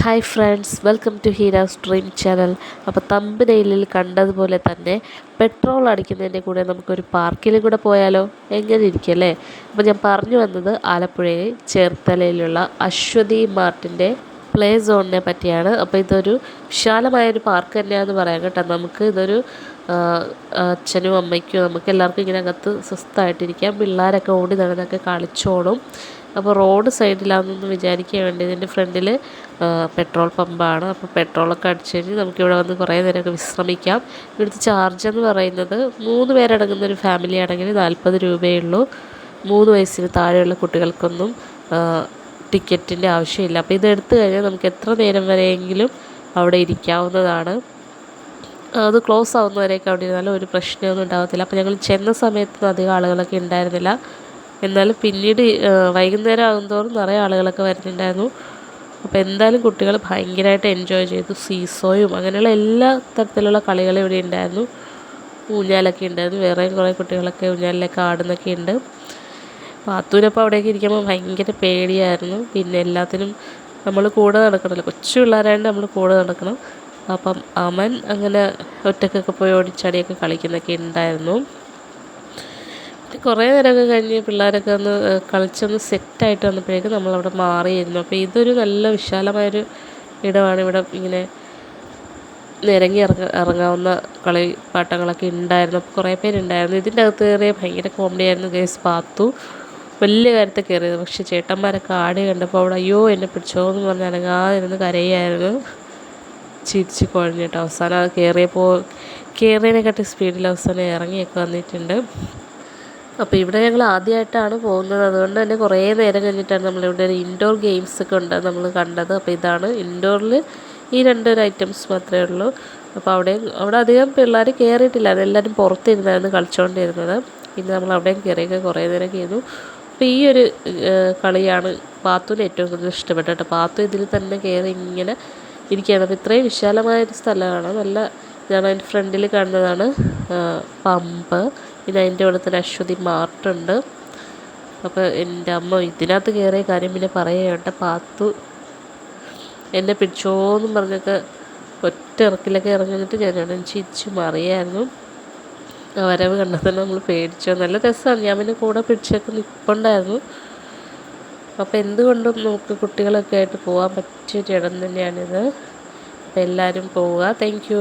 Hi friends welcome to Heera's stream channel അപ്പോൾ തമ്പനയിലിൽ കണ്ടതുപോലെ തന്നെ പെട്രോൾ അടിക്കുന്നതിന്റെ കൂടെ നമുക്കൊരു പാർക്കിലും കൂടെ പോയാലോ? എങ്ങനെ ഇരിക്കും അല്ലേ? അപ്പോൾ ഞാൻ പറഞ്ഞു വന്നത് ആലപ്പുഴയിൽ ചേർത്തലയിലുള്ള അശ്വതി മാർട്ടിന്റെ പ്ലേ സോണിനെ പറ്റിയാണ്. അപ്പോൾ ഇതൊരു വിശാലമായൊരു പാർക്ക് തന്നെയാണെന്ന് പറയാം കേട്ടോ. നമുക്ക് ഇതൊരു അച്ഛനും അമ്മയ്ക്കും നമുക്ക് എല്ലാവർക്കും ഇങ്ങനെ അകത്ത് സ്വസ്ഥമായിട്ടിരിക്കാം. പിള്ളേരൊക്കെ ഓടി നടന്നൊക്കെ കളിച്ചോളും. അപ്പോൾ റോഡ് സൈഡിലാണെന്ന് വിചാരിക്കുക വേണ്ടി. ഇതിന്റെ ഫ്രണ്ടിൽ പെട്രോൾ പമ്പാണ്. അപ്പോൾ പെട്രോളൊക്കെ അടിച്ച് കഴിഞ്ഞ് നമുക്കിവിടെ വന്ന് കുറേ നേരമൊക്കെ വിശ്രമിക്കാം. ഇവിടുത്തെ ചാർജ് എന്ന് പറയുന്നത് മൂന്ന് പേരടങ്ങുന്ന ഒരു ഫാമിലി ആണെങ്കിൽ നാൽപ്പത് രൂപയേ ഉള്ളൂ. മൂന്ന് വയസ്സിന് താഴെയുള്ള കുട്ടികൾക്കൊന്നും ടിക്കറ്റിന്റെ ആവശ്യമില്ല. അപ്പോൾ ഇത് എടുത്തു കഴിഞ്ഞാൽ നമുക്ക് എത്ര നേരം വരെയെങ്കിലും അവിടെ ഇരിക്കാവുന്നതാണ്. അത് ക്ലോസ് ആവുന്നവരെയൊക്കെ അവിടെ ഇരുന്നാലും ഒരു പ്രശ്നമൊന്നും ഉണ്ടാകത്തില്ല. അപ്പോൾ ഞങ്ങൾ ചെന്ന സമയത്ത് അധികം ആളുകളൊക്കെ ഉണ്ടായിരുന്നില്ല. എന്നാലും പിന്നീട് വൈകുന്നേരം ആകുന്തോറും നിറയെ ആളുകളൊക്കെ വരുന്നുണ്ടായിരുന്നു. അപ്പോൾ എന്തായാലും കുട്ടികൾ ഭയങ്കരമായിട്ട് എൻജോയ് ചെയ്തു. സീസോയും അങ്ങനെയുള്ള എല്ലാ തരത്തിലുള്ള കളികളും ഇവിടെ ഉണ്ടായിരുന്നു. ഊഞ്ഞാലൊക്കെ ഉണ്ടായിരുന്നു. വേറെ കുറേ കുട്ടികളൊക്കെ ഊഞ്ഞാലിലൊക്കെ ആടുന്നൊക്കെ ഉണ്ട്. പാത്തൂരപ്പോൾ അവിടേക്ക് ഇരിക്കുമ്പോൾ ഭയങ്കര പേടിയായിരുന്നു. പിന്നെ എല്ലാത്തിനും നമ്മൾ കൂടെ നടക്കണമല്ലോ കൊച്ചു പിള്ളേരായതുകൊണ്ട് നമ്മൾ കൂടെ നടക്കണം. അപ്പം അമൻ അങ്ങനെ ഒറ്റക്കൊക്കെ പോയി ഓടിച്ചാടിയൊക്കെ കളിക്കുന്നൊക്കെ ഉണ്ടായിരുന്നു. കുറേ നേരമൊക്കെ കഴിഞ്ഞ് പിള്ളേരൊക്കെ ഒന്ന് കളിച്ചൊന്ന് സെറ്റായിട്ട് വന്നപ്പോഴേക്കും നമ്മളവിടെ മാറിയിരുന്നു. അപ്പോൾ ഇതൊരു നല്ല വിശാലമായൊരു ഇടമാണ്. ഇവിടെ ഇങ്ങനെ നിരങ്ങി ഇറങ്ങ ഇറങ്ങാവുന്ന കളി പാട്ടങ്ങളൊക്കെ ഉണ്ടായിരുന്നു. അപ്പോൾ കുറേ പേരുണ്ടായിരുന്നു. ഇതിന്റെ അകത്ത് കയറിയ ഭയങ്കര കോമഡി ആയിരുന്നു ഗേസ് പാത്തു. വലിയ കാര്യത്തെ കയറിയത്. പക്ഷേ ചേട്ടന്മാരൊക്കെ ആടി കണ്ടപ്പോൾ അവിടെ അയ്യോ എന്നെ പിടിച്ചോ എന്ന് പറഞ്ഞ് അനങ്ങാതെ ഇരുന്ന് കരയായിരുന്നു. ചിരിച്ച് കുഴഞ്ഞിട്ട് അവസാനം അത് കയറിയപ്പോൾ കയറിയതിനെക്കാട്ടി സ്പീഡിൽ അവസാനം ഇറങ്ങിയൊക്കെ വന്നിട്ടുണ്ട്. അപ്പോൾ ഇവിടെ ഞങ്ങൾ ആദ്യമായിട്ടാണ് പോകുന്നത്. അതുകൊണ്ട് തന്നെ കുറേ നേരം കഴിഞ്ഞിട്ടാണ് നമ്മളിവിടെ ഒരു ഇൻഡോർ ഗെയിംസ് ഒക്കെ ഉണ്ട് നമ്മൾ കണ്ടത്. അപ്പോൾ ഇതാണ് ഇൻഡോറിൽ ഈ രണ്ടൊരു ഐറ്റംസ് മാത്രമേ ഉള്ളൂ. അപ്പോൾ അവിടെ അവിടെ അധികം പിള്ളേർ കയറിയിട്ടില്ല അതെല്ലാവരും പുറത്തിരുന്നായിരുന്നു കളിച്ചുകൊണ്ടിരുന്നത് പിന്നെ നമ്മൾ അവിടെയും കയറിയൊക്കെ കുറേ നേരം ചെയ്തു അപ്പോൾ ഈ ഒരു കളിയാണ് പാത്തുവിന് ഏറ്റവും കൂടുതൽ ഇഷ്ടപ്പെട്ടത് കേട്ടോ. പാത്തു ഇതിൽ തന്നെ കയറി ഇങ്ങനെ ഇരിക്കുകയാണ്. അപ്പോൾ ഇത്രയും വിശാലമായൊരു സ്ഥലമാണ്. നല്ല ഞാൻ അതിന്റെ ഫ്രണ്ടിൽ കാണുന്നതാണ് പമ്പ്. പിന്നെ അതിന്റെ കൂടെ തന്നെ അശ്വതി മാർട്ടുണ്ട്. അപ്പോൾ എന്റെ അമ്മ ഇതിനകത്ത് കയറിയ കാര്യം പിന്നെ പറയുകയുണ്ട് പാത്തു എന്നെ പിടിച്ചോന്നും പറഞ്ഞൊക്കെ ഒറ്റ ഇറക്കിലൊക്കെ ഇറങ്ങിയിട്ട് ഞാൻ ചിരിച്ച് മറിയായിരുന്നു. വരവ് കണ്ടാൽ തന്നെ നമ്മൾ പേടിച്ചു. നല്ല രസമാണ്. ഞാൻ പിന്നെ കൂടെ പിടിച്ചൊക്കെ നിൽപ്പുണ്ടായിരുന്നു അപ്പോൾ എന്തുകൊണ്ടും നമുക്ക് കുട്ടികളൊക്കെ ആയിട്ട് പോകാൻ പറ്റിയൊരു ഇടം തന്നെയാണിത്. അപ്പോൾ എല്ലാവരും പോവുക. താങ്ക്